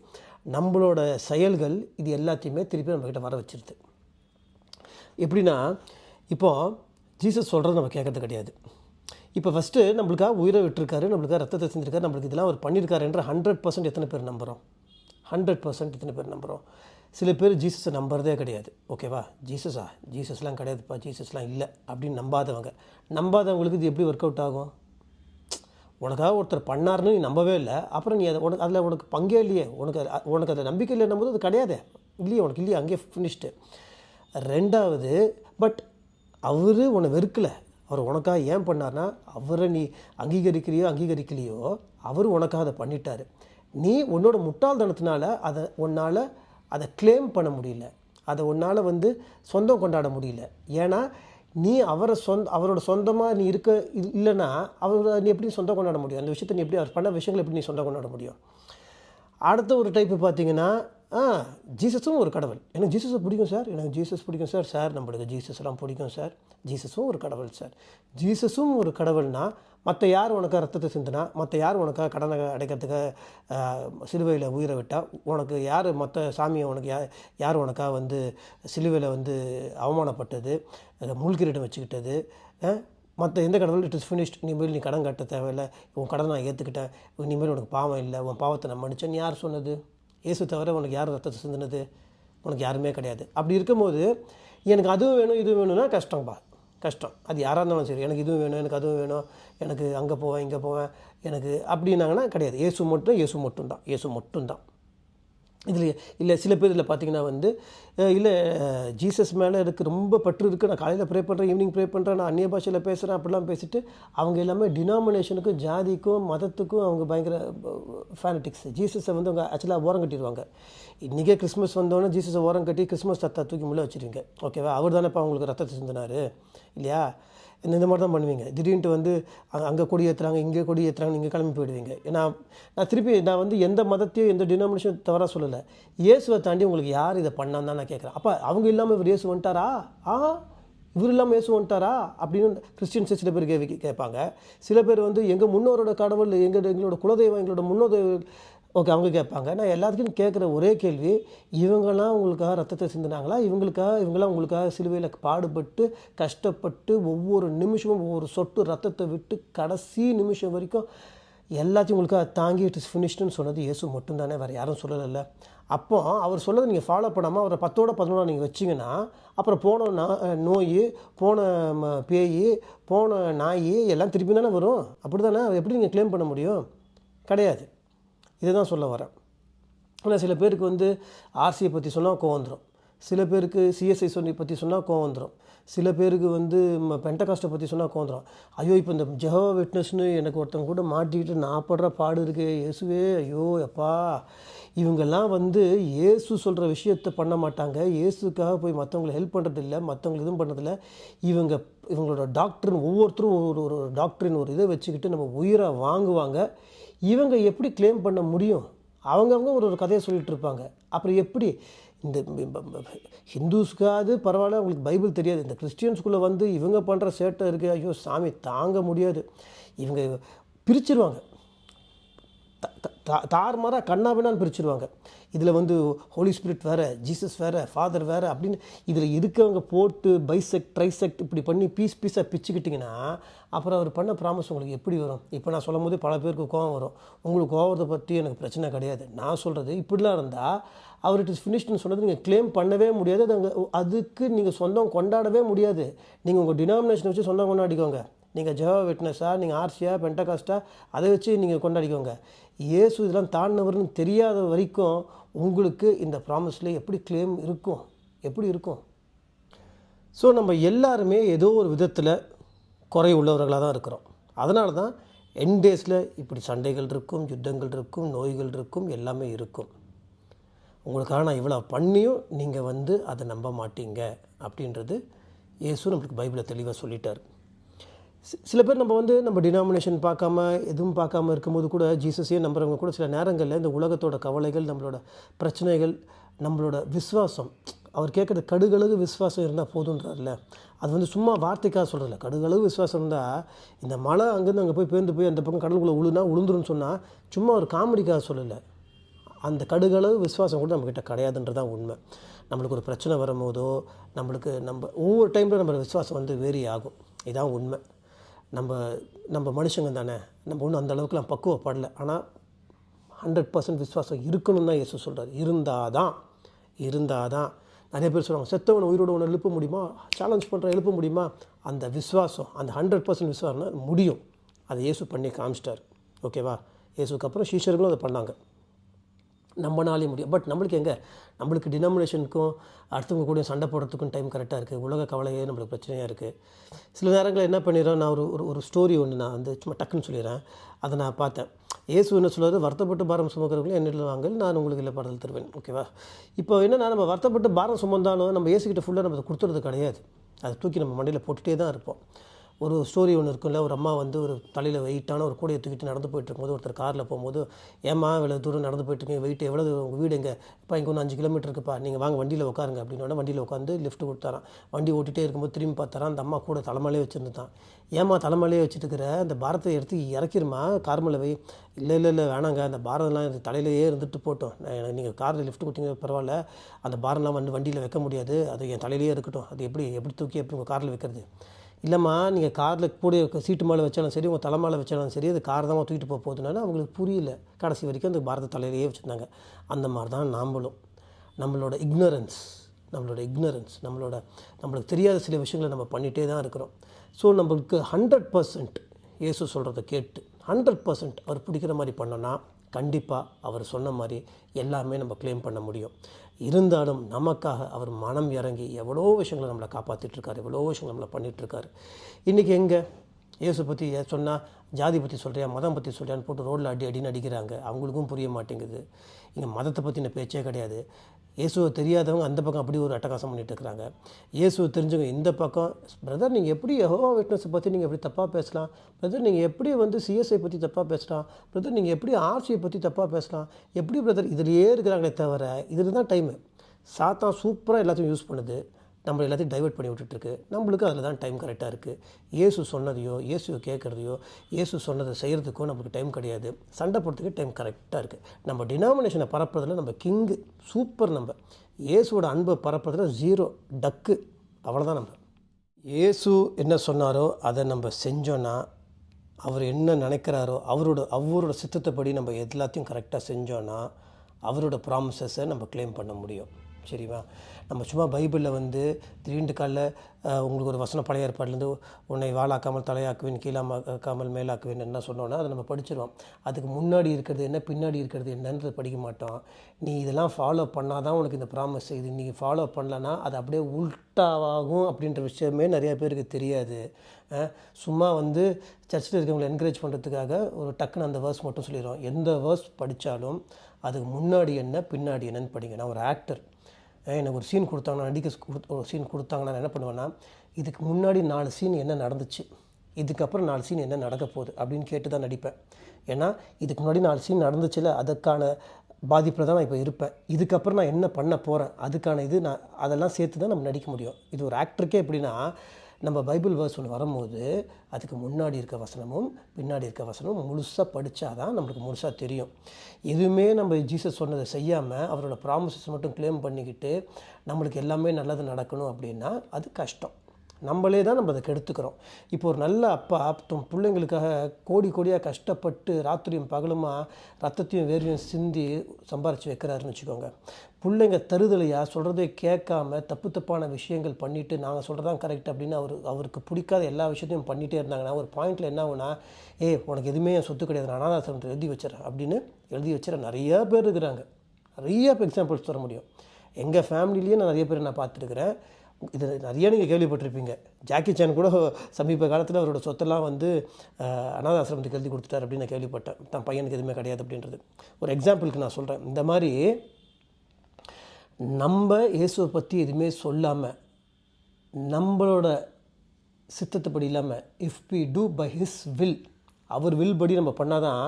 நம்மளோட செயல்கள் இது எல்லாத்தையுமே திருப்பி நம்மக்கிட்ட வர வச்சிருது. எப்படின்னா இப்போது ஜீசஸ் சொல்கிறது நம்ம கேட்கறது கிடையாது. இப்போ ஃபஸ்ட்டு நம்மளுக்காக உயிரை விட்டுருக்காரு நம்மளுக்காக ரத்தத்தை செஞ்சுருக்காரு நம்மளுக்கு இதெல்லாம் அவர் பண்ணியிருக்காருன்ற ஹண்ட்ரட் பர்சன்ட் எத்தனை பேர் நம்புகிறோம் ஹண்ட்ரட் பர்சன்ட் இத்தனை பேர் நம்புகிறோம் சில பேர் ஜீசஸை நம்புறதே கிடையாது. ஓகேவா? ஜீசஸா? ஜீசஸ்லாம் கிடையாதுப்பா. ஜீசஸ்லாம் இல்லை அப்படின்னு நம்பாதவங்க. நம்பாதவங்களுக்கு இது எப்படி ஒர்க் அவுட் ஆகும்? உனக்காக ஒருத்தர் பண்ணாருன்னு நீ நம்பவே இல்லை. அப்புறம் நீ அதை உனக்கு அதில் உனக்கு பங்கே இல்லையே. உனக்கு உனக்கு அதில் நம்பிக்கை இல்லைன்னும் போது அது கிடையாது. இல்லையே உனக்கு இல்லையே. அங்கேயே ஃபினிஷ்டு ரெண்டாவது பட் அவர் உன்னை வெறுக்கலை. அவர் உனக்காக ஏன் பண்ணார்னா அவரை நீ அங்கீகரிக்கிறியோ அங்கீகரிக்கலையோ அவர் உனக்காக அதை பண்ணிட்டார். நீ உன்னோட முட்டாள்தனத்தினால அதை உன்னால் அதை கிளைம் பண்ண முடியல. அதை உன்னால் வந்து சொந்தம் கொண்டாட முடியல. ஏன்னா நீ அவரை சொந்த அவரோட சொந்தமாக நீ இருக்க இல்- இல்லைன்னா அவரை நீ எப்படி சொந்தம் கொண்டாட முடியும்? அந்த விஷயத்தை நீ எப்படி அவர் பண்ண விஷயங்களை எப்படி நீ சொந்தம் கொண்டாட முடியும்? அடுத்த ஒரு டைப்பு பார்த்தீங்கன்னா ஆ ஜீசஸும் ஒரு கடவுள். எனக்கு ஜீசஸை பிடிக்கும் சார். எனக்கு ஜீசஸ் பிடிக்கும் சார். சார் நம்மளுக்கு ஜீசஸ்லாம் பிடிக்கும் சார். ஜீசஸும் ஒரு கடவுள் சார். ஜீசஸும் ஒரு கடவுள்னா மற்ற யார் உனக்கு ரத்தத்தை சிந்தினா மற்ற யார் உனக்கு கடனை அடைக்கிறதுக்கு சிலுவையில் உயிரை விட்டால் உனக்கு யார் மற்ற சாமியை உனக்கு யார் யார் உனக்காக வந்து சிலுவையில் வந்து அவமானப்பட்டது அதை வச்சுக்கிட்டது மற்ற எந்த கடவுள் இட் இஸ் ஃபினிஷ்ட் இனிமேல் நீ கடன் கட்ட தேவையில்லை. உன் கடனை நான் ஏற்றுக்கிட்டேன் இனிமேல் உனக்கு பாவம் இல்லை. உன் பாவத்தை நான் மன்னிச்சேன்னு யார் சொன்னது? இயேசு தவிர உனக்கு யார் ரத்தத்தை சிந்தினது? உனக்கு யாருமே கிடையாது. அப்படி இருக்கும்போது எனக்கு அதுவும் வேணும் இதுவும் வேணும்னா கஷ்டம்பா கஷ்டம். அது யாராக இருந்தாலும் சரி. எனக்கு இதுவும் வேணும் எனக்கு அதுவும் வேணும் எனக்கு அங்கே போவேன் இங்கே போவேன் எனக்கு அப்படின்னாங்கன்னா கிடையாது. இயேசு மட்டும் இயேசு மட்டும்தான். இயேசு மட்டும்தான். இதில் இல்லை சில பேர் இதில் பார்த்தீங்கன்னா வந்து இல்லை ஜீசஸ் மேலே எனக்கு ரொம்ப பற்று இருக்குது நான் காலையில் ப்ரே பண்ணுறேன் ஈவினிங் ப்ரே பண்ணுறேன் நான் அந்நிய பாஷையில் பேசுகிறேன் அப்படிலாம் பேசிட்டு அவங்க எல்லாமே டினாமினேஷனுக்கும் ஜாதிக்கும் மதத்துக்கும் அவங்க பயங்கர ஃபேனட்டிக்ஸ் ஜீசஸை வந்து அவங்க ஆக்சுவலாக ஓரம் கட்டிடுவாங்க. இன்றைக்கே கிறிஸ்மஸ் வந்தோடனே ஜீசஸை ஓரம் கட்டி கிறிஸ்மஸ் தத்தா தூக்கி முள்ள வச்சுருவீங்க. ஓகேவா அவர் தானேப்பா அவங்களுக்கு ரத்தத்தை சிந்தினார்? இல்லையா? இந்த மாதிரி தான் பண்ணுவீங்க? திடீர்னு வந்து அங்கே கொடி ஏற்றுறாங்க இங்கே கொடி ஏற்றுறாங்க இங்கே கிளம்பி போயிடுவீங்க. ஏன்னா நான் திருப்பி நான் வந்து எந்த மதத்தையும் எந்த டினாமினேஷன் தவறாக சொல்லலை. இயேசுவை தாண்டி உங்களுக்கு யார் இதை பண்ணான்னு தான் நான் கேட்குறேன். அப்போ அவங்க இல்லாமல் இவர் இயேசு வந்துட்டாரா? ஆ? இவர் இல்லாமல் இயேசு வந்துட்டாரா? அப்படின்னு கிறிஸ்டியன்ஸ் சில பேர் கேள்வி கேட்பாங்க. சில பேர் வந்து எங்கள் முன்னோரோட கடவுள் எங்கள் எங்களோட குலதெய்வம் எங்களோட முன்னோதெய்வம் ஓகே அவங்க கேட்பாங்க. நான் எல்லாத்துக்கும் கேட்குற ஒரே கேள்வி இவங்கெல்லாம் உங்களுக்காக ரத்தத்தை சிந்தினாங்களா? இவங்களுக்காக இவங்களாம் உங்களுக்காக சிலுவையில் பாடுபட்டு கஷ்டப்பட்டு ஒவ்வொரு நிமிஷமும் ஒவ்வொரு சொட்டு ரத்தத்தை விட்டு கடைசி நிமிஷம் வரைக்கும் எல்லாத்தையும் உங்களுக்காக தாங்கி இட் இஸ் ஃபினிஷ்டுன்னு சொன்னது இயேசு மட்டும்தானே வேறு யாரும் சொல்லலைல்ல. அப்போ அவர் சொன்னதை நீங்கள் ஃபாலோ பண்ணாமல் அவரை பத்தோட பதினொன்றா நீங்கள் வச்சிங்கன்னா அப்புறம் போன நா நோய் போன ம- பேய் போன நாய் எல்லாம் திருப்பி தானே வரும்? அப்படி தானே எப்படி நீங்கள் க்ளைம் பண்ண முடியும்? கிடையாது. இதை தான் சொல்ல வரேன். ஆனால் சில பேருக்கு வந்து ஆர்சியை பற்றி சொன்னால் கோவம் வந்துடும் சில பேருக்கு சிஎஸ்ஐ சொல்லி பற்றி சொன்னால் கோவம் வந்துடும் சில பேருக்கு வந்து பென்டகாஸ்ட்டை பற்றி சொன்னால் கோவம் வந்துடும் ஐயோ இப்போ இந்த ஜெஹோ விட்னஸ்னு எனக்கு ஒருத்தவங்க கூட மாட்டிக்கிட்டு நான் படுற பாடு இருக்கே இயேசுவே ஐயோ எப்பா இவங்கெல்லாம் வந்து இயேசு சொல்கிற விஷயத்தை பண்ண மாட்டாங்க. இயேசுக்காக போய் மற்றவங்களை ஹெல்ப் பண்ணுறதில்ல மற்றவங்களுக்கு எதுவும் பண்ணுறதில்ல இவங்க இவங்களோட டாக்டரின் ஒவ்வொருத்தரும் ஒரு ஒரு டாக்டரின் ஒரு இதை வச்சுக்கிட்டு நம்ம உயிரை வாங்குவாங்க. இவங்க எப்படி க்ளைம் பண்ண முடியும்? அவங்கவுங்க ஒரு ஒரு கதையை சொல்லிகிட்டு இருப்பாங்க. அப்புறம் எப்படி? இந்த ஹிந்துஸ்க்காவது பரவாயில்ல அவங்களுக்கு பைபிள் தெரியாது. இந்த கிறிஸ்டியன்ஸ்குள்ளே வந்து இவங்க பண்ணுற சேட்டை இருக்குது ஐயோ சாமி தாங்க முடியாது. இவங்க பிரிச்சிருவாங்க. தார்மாராக கண்ணாபின்னான்னு பிரிச்சுடுவாங்க இதில் வந்து ஹோலி ஸ்பிரிட் வேறு ஜீசஸ் வேறு ஃபாதர் வேறு அப்படின்னு இதில் இருக்கவங்க போட்டு பைசெக்ட் ட்ரைசெக்ட் இப்படி பண்ணி பீஸ் பீஸாக பிச்சுக்கிட்டிங்கன்னா அப்புறம் அவர் பண்ண ப்ராமிஸ் உங்களுக்கு எப்படி வரும்? இப்போ நான் சொல்லும் போது பல பேருக்கு கோவம் வரும். உங்களுக்கு கோவத்தை பற்றி எனக்கு பிரச்சனை கிடையாது. நான் சொல்கிறது இப்படிலாம் இருந்தால் அவர் இட் இஸ் ஃபினிஷ்னு சொன்னது நீங்கள் க்ளைம் பண்ணவே முடியாது. அது அதுக்கு நீங்கள் சொந்தம் கொண்டாடவே முடியாது. நீங்கள் உங்கள் டினாமினேஷனை வச்சு சொந்தம் கொண்டாடிக்கோங்க. நீங்கள் ஜெவா விட்னஸாக நீங்கள் ஆர்சியா பென்டகாஸ்டா அதை வச்சு நீங்கள் கொண்டாடிக்கோங்க. இயேசு இதெல்லாம் தாண்டினவர்னு தெரியாத வரைக்கும் உங்களுக்கு இந்த ப்ராமிஸில் எப்படி கிளைம் இருக்கும்? எப்படி இருக்கும்? ஸோ நம்ம எல்லாருமே ஏதோ ஒரு விதத்தில் குறை உள்ளவர்களாக தான் இருக்கிறோம். அதனால தான் என் டேஸில் இப்படி சண்டைகள் இருக்கும் யுத்தங்கள் இருக்கும் நோய்கள் இருக்கும் எல்லாமே இருக்கும். உங்களுக்காக நான் இவ்வளோ பண்ணியும் நீங்கள் வந்து அதை நம்ப மாட்டீங்க அப்படின்றது இயேசு நம்மளுக்கு பைபிளை தெளிவாக சொல்லிட்டார். சில பேர் நம்ம வந்து நம்ம டினாமினேஷன் பார்க்காம எதுவும் பார்க்காம இருக்கும்போது கூட ஜீசஸையே நம்புறவங்க கூட சில நேரங்களில் இந்த உலகத்தோட கவலைகள் நம்மளோட பிரச்சனைகள் நம்மளோட விசுவாசம் அவர் கேட்குறது கடுகளவு விஸ்வாசம் இருந்தால் போதுன்றார்ல அது வந்து சும்மா வார்த்தைக்காக சொல்கிறதில்ல கடுகளவு விஸ்வாசம் இருந்தால் இந்த மழை அங்கேருந்து அங்கே போய் பேர்ந்து போய் அந்த பக்கம் கடலுக்குள்ளே உழுனா உளுந்துருன்னு சொன்னால் சும்மா ஒரு காமெடிக்காக சொல்லலை. அந்த கடுகளவு விஸ்வாசம் கூட நம்மக்கிட்ட கிடையாதுன்றது தான் உண்மை. நம்மளுக்கு ஒரு பிரச்சனை வரும்போதோ நம்மளுக்கு நம்ம ஒவ்வொரு டைமில் நம்ம விஸ்வாசம் வந்து வேரி ஆகும் இதான் உண்மை. நம்ம நம்ம மனுஷங்க தானே. நம்ம ஒன்றும் அந்த அளவுக்குலாம் பக்குவப்படல. ஆனால் ஹண்ட்ரட் பர்சன்ட் விசுவாசம் இருக்கணும் தான் இயேசு சொல்கிறார் இருந்தால் தான் இருந்தால் தான் நிறைய பேர் சொல்லுவாங்க செத்தவனை உயிரோட ஒன்று எழுப்ப முடியுமா? சேலஞ்ச் பண்ணுற எழுப்ப முடியுமா? அந்த விஸ்வாசம் அந்த ஹண்ட்ரட் பர்சன்ட் விஸ்வாசம்னா முடியும். அதை இயேசு பண்ணி காமிச்சிட்டார். ஓகேவா? இயேசுக்கு அப்புறம் சீஷர்களும் அதை பண்ணாங்க. நம்மனாலே முடியும். பட் நம்மளுக்கு எங்கே? நம்மளுக்கு டினாமினேஷனுக்கும் அடுத்தவங்க கூட சண்டை போடுறதுக்கும் டைம் கரெக்டாக இருக்குது உலக கவலையே நம்மளுக்கு பிரச்சனையாக இருக்குது சில நேரங்களில் என்ன பண்ணிடுறோம்? நான் ஒரு ஒரு ஒரு ஸ்டோரி ஒன்று நான் வந்து சும்மா டக்குன்னு சொல்லிடுறேன். அதை நான் பார்த்தேன். ஏசு என்ன சொல்றாரு? வருத்தப்பட்டு பாரம் சுமக்கிறவங்களும் என்னிடம் வாங்கல் நான் உங்களுக்கு இல்லை பாடல் தருவேன். ஓகேவா இப்போ என்னென்னா நம்ம வருத்தப்பட்டு பாரம் சுமந்தாலும் நம்ம ஏசுக்கிட்ட ஃபுல்லாக நம்ம அதை கொடுத்துறது கிடையாது. அதை தூக்கி நம்ம மண்டியில் போட்டுகிட்டே தான் இருப்போம். ஒரு ஸ்டோரி ஒன்று இருக்குல்ல ஒரு அம்மா வந்து ஒரு தலையில் வெயிட்டான ஒரு கூடையை தூக்கிட்டு நடந்து போயிட்டு இருக்கும்போது ஒருத்தர் காரில் போகும்போது ஏம்மா இவ்வளோ தூரம் நடந்து போயிட்டு இருக்கீங்க வெயிட் எவ்வளோ உங்கள் வீடு எங்கே? இப்போ இங்கே ஒன்று அஞ்சு கிலோமீட்டர் இருக்குப்பா. நீங்கள் வாங்க வண்டியில் உட்காருங்க. அப்படின்னு வண்டியில் உட்காந்து லிஃப்ட் கொடுத்தாரான் வண்டி ஓட்டிகிட்டே இருக்கும்போது திரும்பி பார்த்தாரான் அந்த அம்மா கூட தலைமலையே வச்சுருந்துட்டான் ஏம்மா தலைமையிலே வச்சுட்டு அந்த பாரத்தை எடுத்து இறக்கிருமா கார் மேலே வை. இல்லை இல்லை இல்லை வேணாங்க. அந்த பாரம்லாம் தலையிலேயே இருந்துட்டு போட்டோம். நீங்கள் காரில் லிஃப்ட் கொடுத்தீங்க பரவாயில்ல. அந்த பாரம்லாம் வந்து வண்டியில் வைக்க முடியாது. அது என் தலையிலேயே இருக்கட்டும். அது எப்படி எப்படி தூக்கி எப்படி உங்கள் காரில் வைக்கிறது? இல்லைம்மா நீங்கள் காரில் கூட சீட்டு மேலே வச்சாலும் சரி உங்கள் தலை மேலே வச்சாலும் சரி அது கார் தான் தூக்கிட்டு போக போகுதுனால அவங்களுக்கு புரியல. கடைசி வரைக்கும் அந்த பாரத தலையிலேயே வச்சுருந்தாங்க. அந்த மாதிரி தான் நாம்பளும். நம்மளோட இக்னரன்ஸ் நம்மளோட இக்னரன்ஸ் நம்மளோட நம்மளுக்கு தெரியாத சில விஷயங்களை நம்ம பண்ணிகிட்டே தான் இருக்கிறோம். ஸோ நம்மளுக்கு ஹண்ட்ரட் பர்சன்ட் இயேசு சொல்கிறத கேட்டு ஹண்ட்ரட் பர்சன்ட் அவர் பிடிக்கிற மாதிரி பண்ணோன்னா கண்டிப்பாக அவர் சொன்ன மாதிரி எல்லாமே நம்ம க்ளைம் பண்ண முடியும். இருந்தாலும் நமக்காக அவர் மனம் இறங்கி எவ்வளோ விஷயங்களை நம்மளை காப்பாற்றிட்டுருக்காரு எவ்வளோ விஷயங்கள் நம்மளை பண்ணிகிட்ருக்காரு இன்றைக்கி எங்கே இயேசு பற்றி சொன்னால் ஜாதி பற்றி சொல்கிறியா மதம் பற்றி சொல்கிறியான்னு போட்டு ரோட்டில் அடி அடின்னு அடிக்கிறாங்க. அவங்களுக்கும் புரிய மாட்டேங்குது. இங்கே மதத்தை பற்றின பேச்சே கிடையாது. இயேசுவை தெரியாதவங்க அந்த பக்கம் அப்படி ஒரு அட்டகாசம் பண்ணிகிட்டு இருக்கிறாங்க. இயேசுவை தெரிஞ்சவங்க இந்த பக்கம் பிரதர் நீங்கள் எப்படி யெகோவா விட்னஸை பற்றி நீங்கள் எப்படி தப்பாக பேசலாம்? பிரதர் நீங்கள் எப்படி வந்து சிஎஸ்ஐ பற்றி தப்பாக பேசலாம்? பிரதர் நீங்கள் எப்படி ஆர்சியை பற்றி தப்பாக பேசலாம்? எப்படி பிரதர் இதிலேயே இருக்கிறாங்களே தவிர இதில் தான் டைமு சாத்தா சூப்பராக எல்லாத்தையும் யூஸ் பண்ணுது. நம்ம எல்லாத்தையும் டைவர்ட் பண்ணி விட்டுட்டுருக்கு. நம்மளுக்கு அதில் தான் டைம் கரெக்டாக இருக்குது இயேசு சொன்னதையோ இயேசுவை கேட்குறதையோ இயேசு சொன்னதை செய்கிறதுக்கோ நமக்கு டைம் கிடையாது. சண்டை போடுறதுக்கு டைம் கரெக்டாக இருக்குது நம்ம டினாமினேஷனை பரப்புறதுல நம்ம கிங்கு சூப்பர் நம்ம. இயேசுவோட அன்பை பரப்புறதுல ஜீரோ டக்கு அவ்வளோதான் நம்ம. இயேசு என்ன சொன்னாரோ அதை நம்ம செஞ்சோன்னா அவர் என்ன நினைக்கிறாரோ அவரோட அவரோட சித்தத்தைப்படி நம்ம எல்லாத்தையும் கரெக்டாக செஞ்சோன்னா அவரோட ப்ராமிசஸை நம்ம க்ளைம் பண்ண முடியும். சரிவா? நம்ம சும்மா பைபிளில் வந்து திடீர்னு காலில் உங்களுக்கு ஒரு வசனம் பழைய ஏற்பாடுலேருந்து உன்னை வாழாக்காமல் தலையாக்குவேன் கீழாக்காமல் மேலாக்குவேன் என்ன சொன்னோன்னா அதை நம்ம படிச்சிருவோம். அதுக்கு முன்னாடி இருக்கிறது என்ன பின்னாடி இருக்கிறது என்னன்றது படிக்க மாட்டோம். நீ இதெல்லாம் ஃபாலோ பண்ணால் தான் உனக்கு இந்த ப்ராமிஸ் இது நீ ஃபாலோ பண்ணலன்னா அது அப்படியே உல்ட்டாவாகும் அப்படின்ற விஷயமே நிறைய பேருக்கு தெரியாது. சும்மா வந்து சர்ச்சில் இருக்கவங்களை என்கரேஜ் பண்ணுறதுக்காக ஒரு டக்குன்னு அந்த வேர்ஸ் மட்டும் சொல்லிடுவோம் எந்த வேர்ஸ் படித்தாலும் அதுக்கு முன்னாடி என்ன பின்னாடி என்னன்னு படிங்க. நான் ஒரு ஆக்டர் எனக்கு ஒரு சீன் கொடுத்தாங்கன்னா நடிக்க ஒரு சீன் கொடுத்தாங்கன்னா நான் என்ன பண்ணுவேன்னா இதுக்கு முன்னாடி நாலு சீன் என்ன நடந்துச்சு இதுக்கப்புறம் நாலு சீன் என்ன நடக்க போகுது அப்படின்னு கேட்டு தான் நடிப்பேன். ஏன்னா இதுக்கு முன்னாடி நாலு சீன் நடந்துச்சுல அதுக்கான பாதிப்பில் தான் நான் இப்போ இருப்பேன். இதுக்கப்புறம் நான் என்ன பண்ண போகிறேன் அதுக்கான இது நான் அதெல்லாம் சேர்த்து தான் நம்ம நடிக்க முடியும். இது ஒரு ஆக்டருக்கே எப்படின்னா நம்ம பைபிள் வேர்ஸ் ஒன்று வரும்போது அதுக்கு முன்னாடி இருக்க வசனமும் பின்னாடி இருக்க வசனமும் முழுசாக படித்தா தான் நம்மளுக்கு முழுசாக தெரியும். எதுவுமே நம்ம ஜீசஸ் சொன்னதை செய்யாமல் அவரோட ப்ராமிசஸ் மட்டும் க்ளைம் பண்ணிக்கிட்டு நம்மளுக்கு எல்லாமே நல்லது நடக்கணும் அப்படின்னா அது கஷ்டம். நம்மளே தான் நம்ம அதை கெடுத்துக்கிறோம். இப்போ ஒரு நல்ல அப்பா தம் பிள்ளைங்களுக்காக கோடி கோடியாக கஷ்டப்பட்டு ராத்திரியும் பகலுமா ரத்தத்தையும் வேர்வையும் சிந்தி சம்பாரித்து வைக்கிறாருன்னு வச்சுக்கோங்க. பிள்ளைங்க தருதலையாக சொல்கிறதே கேட்காம தப்பு தப்பான விஷயங்கள் பண்ணிவிட்டு நாங்கள் சொல்கிறதான் கரெக்ட் அப்படின்னு அவர் அவருக்கு பிடிக்காத எல்லா விஷயத்தையும் பண்ணிகிட்டே இருந்தாங்கன்னா ஒரு பாயிண்டில் என்ன ஆகுனா ஏ உனக்கு எதுவுமே என் சொத்து கிடையாது. நான் அனாதாசிரமத்தை எழுதி வச்சிடறேன் அப்படின்னு எழுதி வச்சிட நிறையா பேர் இருக்கிறாங்க. நிறைய எக்ஸாம்பிள்ஸ் தர முடியும். எங்கள் ஃபேமிலியிலேயே நான் நிறைய பேர் நான் பார்த்துருக்குறேன். இது நிறைய நீங்கள் கேள்விப்பட்டிருப்பீங்க. ஜாக்கி சான் கூட சமீப காலத்தில் அவரோட சொத்தெல்லாம் வந்து அஹ், அனாதாசிரமத்துக்கு எழுதி கொடுத்துட்டார் அப்படின்னு நான் கேள்விப்பட்டேன். தன் பையனுக்கு எதுவுமே கிடையாது அப்படின்றது. ஒரு எக்ஸாம்பிளுக்கு நான் சொல்கிறேன் இந்த மாதிரி நம்ம இயேசுவை பற்றி எதுவுமே சொல்லாமல் நம்மளோட சித்தத்தைப்படி இல்லாமல் if we do by his will our will படி நம்ம பண்ணாதான்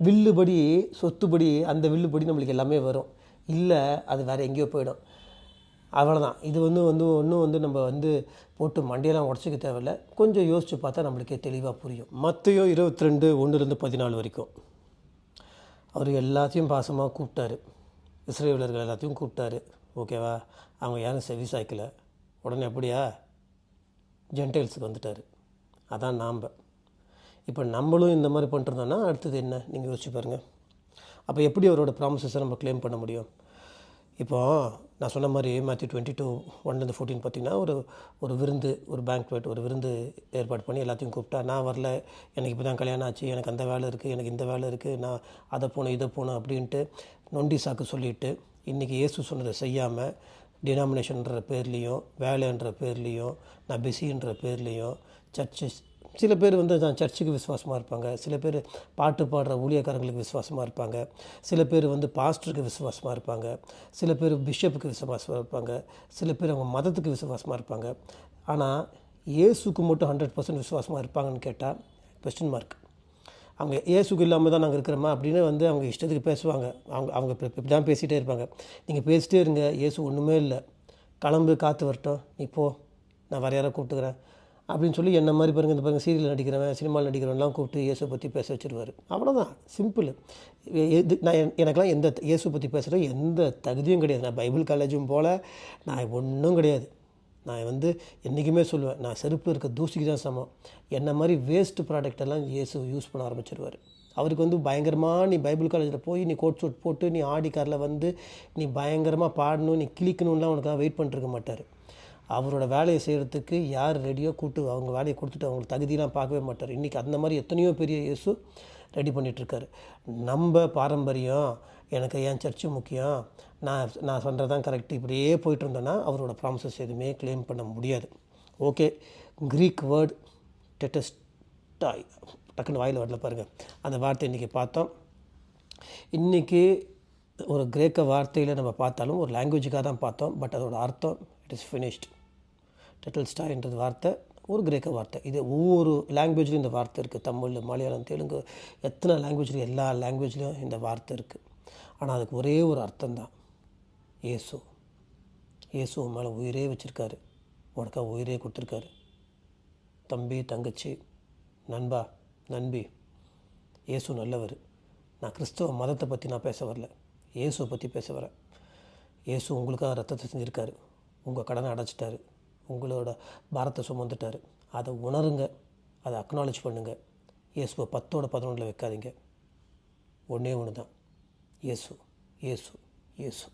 வில்லுபடி சொத்துபடி அந்த வில்லுபடி நம்மளுக்கு எல்லாமே வரும். இல்லை அது வேறு எங்கேயோ போயிடும். அவ்வளோதான் இது வந்து வந்து ஒன்றும் வந்து நம்ம வந்து போட்டு மண்டையெல்லாம் உடச்சிக்க தேவையில்ல. கொஞ்சம் யோசித்து பார்த்தா நம்மளுக்கே தெளிவாக புரியும். மற்றையோ இருபத்தி ரெண்டு ஒன்றுலேருந்து பதினாலு வரைக்கும். அவர் எல்லாத்தையும் பாசமாக கூப்பிட்டாரு. இஸ்ரேலர்கள் எல்லாத்தையும் கூப்பிட்டாரு. ஓகேவா? அவங்க யாரும் செவி சாய்க்கல. உடனே எப்படியா ஜென்டைல்ஸுக்கு வந்துட்டார். அதான் நாம் இப்போ நம்மளும் இந்த மாதிரி பண்ணிருந்தோன்னா அடுத்தது என்ன? நீங்கள் யோசிச்சு பாருங்கள் அப்போ எப்படி அவரோட ப்ராமிசஸை நம்ம க்ளைம் பண்ண முடியும்? இப்போ நான் சொன்ன மாதிரி மேத்யூ டுவெண்ட்டி டூ ஒன்லேருந்து ஃபோர்டீன் பார்த்தீங்கன்னா ஒரு ஒரு விருந்து ஒரு பேங்க்வெட் ஒரு விருந்து ஏற்பாடு பண்ணி எல்லாத்தையும் கூப்பிட்டா நான் வரல. எனக்கு இப்போ தான் கல்யாணம் ஆச்சு. எனக்கு அந்த வேலை இருக்குது எனக்கு இந்த வேலை இருக்குது நான் அதை போகணும் இதை போகணும் அப்படின்ட்டு நொண்டி சாக்கு சொல்லிவிட்டு இன்றைக்கி இயேசு சொன்னதை செய்யாமல் டினாமினேஷன்ற பேர்லேயும் வேலைன்ற பேர்லேயும் நான் பிஸின்ற பேர்லேயும் சர்ச்சஸ் சில பேர் வந்து தான் சர்ச்சுக்கு விசுவாசமாக இருப்பாங்க. சில பேர் பாட்டு பாடுற ஊழியக்காரங்களுக்கு விசுவாசமாக இருப்பாங்க. சில பேர் வந்து பாஸ்டருக்கு விசுவாசமாக இருப்பாங்க. சில பேர் பிஷப்புக்கு விசுவாசமாக இருப்பாங்க. சில பேர் அவங்க மதத்துக்கு விசுவாசமாக இருப்பாங்க. ஆனால் இயேசுக்கு மட்டும் ஹண்ட்ரட் பர்சன்ட் விசுவாசமாக இருப்பாங்கன்னு கேட்டால் கொஸ்டின் மார்க் அவங்க இயேசுக்கு இல்லாமல் தான் நாங்கள் இருக்கிறோமா அப்படின்னு வந்து அவங்க இஷ்டத்துக்கு பேசுவாங்க. அவங்க அவங்க இப்படி தான் பேசிகிட்டே இருப்பாங்க. நீங்கள் பேசிகிட்டே இருங்க. இயேசு ஒன்றுமே இல்லை. கிளம்பு காற்று வரட்டும். நீ போ. நான் வேறு கூப்பிட்டுக்கிறேன். அப்படின்னு சொல்லி என்ன மாதிரி பாருங்கள் இந்த பாருங்கள் சீரியல் நடிக்கிறவன் சினிமாவில் நடிக்கிறவன்லாம் கூப்பிட்டு இயேசு பற்றி பேச வச்சுருவார். அவ்வளோதான் சிம்பிள் எது நான் எனக்கெல்லாம் எந்த இயேசு பற்றி பேசுகிற எந்த தகுதியும் கிடையாது. நான் பைபிள் காலேஜும் போல் நான் ஒன்றும் கிடையாது. நான் வந்து என்றைக்குமே சொல்லுவேன் நான் செருப்பு இருக்க தூசிக்கு தான் சமம். என்ன மாதிரி வேஸ்ட் ப்ராடக்டெல்லாம் இயேசு யூஸ் பண்ண ஆரம்பிச்சிருவார். அவருக்கு வந்து பயங்கரமாக நீ பைபிள் காலேஜில் போய் நீ கோட் சூட் போட்டு நீ ஆடி காரில் வந்து நீ பயங்கரமாக பாடணும் நீ கிளிக்கணும்லாம் உனக்காக வெயிட் பண்ணிருக்க மாட்டார். அவரோட வேலையை செய்கிறதுக்கு யார் ரெடியோ கூட்டு அவங்க வேலையை கொடுத்துட்டு அவங்களுக்கு தகுதியெலாம் பார்க்கவே மாட்டார். இன்றைக்கி அந்த மாதிரி எத்தனையோ பெரிய இயேசு ரெடி பண்ணிகிட்ருக்காரு நம்ம பாரம்பரியம் எனக்கு ஏன் சர்ச்சு முக்கியம் நான் நான் சொல்கிறது தான் கரெக்ட் இப்படியே போயிட்டு இருந்தோன்னா அவரோட ப்ராமிசஸ் எதுவுமே கிளைம் பண்ண முடியாது. ஓகே க்ரீக் வேர்டு டெட்டஸ்டாய் டக்குன்னு வாயில் வரல பாருங்கள் அந்த வார்த்தை இன்றைக்கி பார்த்தோம். இன்றைக்கி ஒரு கிரேக்க வார்த்தையில் நம்ம பார்த்தாலும் ஒரு லாங்குவேஜுக்காக தான் பார்த்தோம். பட் அதோட அர்த்தம் இட் இஸ் ஃபினிஷ்ட் டெட்டல்ஸ்டாய்ன்றது வார்த்தை ஒரு கிரேக்க வார்த்தை. இது ஒவ்வொரு லாங்குவேஜ்லையும் இந்த வார்த்தை இருக்குது தமிழ் மலையாளம் தெலுங்கு எத்தனை லாங்குவேஜ்லையும் எல்லா லாங்குவேஜ்லேயும் இந்த வார்த்தை இருக்குது ஆனால் அதுக்கு ஒரே ஒரு அர்த்தம் தான். இயேசு. இயேசு மேலே உயிரே வச்சுருக்காரு. உனக்காக உயிரே கொடுத்துருக்காரு. தம்பி தங்கச்சி நண்பா நண்பி இயேசு நல்லவர். நான் கிறிஸ்தவ மதத்தை பற்றி நான் பேச வரல. இயேசுவை பற்றி பேச வரேன் இயேசு உங்களுக்காக ரத்தத்தை செஞ்சுருக்காரு. உங்கள் கடனை அடைச்சிட்டாரு. உங்களோட பாரத்தை சுமந்துட்டாரு. அதை உணருங்க. அதை அக்னாலேஜ் பண்ணுங்கள் இயேசுவை பத்தோட பதினொன்றில் வைக்காதீங்க. ஒன்றே ஒன்று தான் இயேசு இயேசு இயேசு.